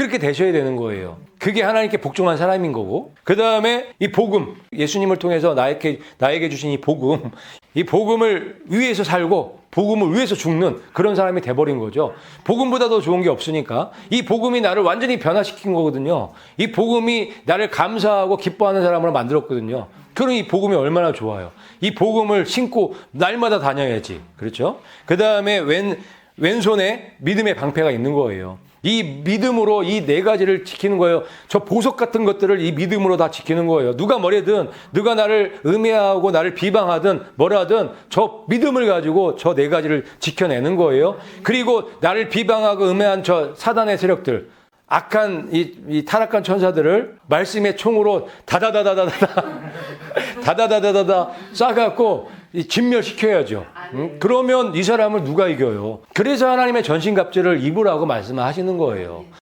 그렇게 되셔야 되는 거예요. 그게 하나님께 복종한 사람인 거고. 그 다음에 이 복음, 예수님을 통해서 나에게, 나에게 주신 이 복음, 이 복음을 위해서 살고, 복음을 위해서 죽는 그런 사람이 돼버린 거죠. 복음보다 더 좋은 게 없으니까. 이 복음이 나를 완전히 변화시킨 거거든요. 이 복음이 나를 감사하고 기뻐하는 사람으로 만들었거든요. 그럼 이 복음이 얼마나 좋아요. 이 복음을 신고 날마다 다녀야지. 그렇죠? 그 다음에 왼, 왼손에 믿음의 방패가 있는 거예요. 이 믿음으로 이 네 가지를 지키는 거예요. 저 보석 같은 것들을 이 믿음으로 다 지키는 거예요. 누가 뭐래든, 누가 나를 음해하고 나를 비방하든 뭐라든 저 믿음을 가지고 저 네 가지를 지켜내는 거예요. 그리고 나를 비방하고 음해한 저 사단의 세력들, 악한 이, 이 타락한 천사들을 말씀의 총으로 다다다다다다 다다다다다다 쏴갖고 이 진멸시켜야죠. 음? 그러면 이 사람을 누가 이겨요? 그래서 하나님의 전신갑주를 입으라고 말씀하시는 거예요.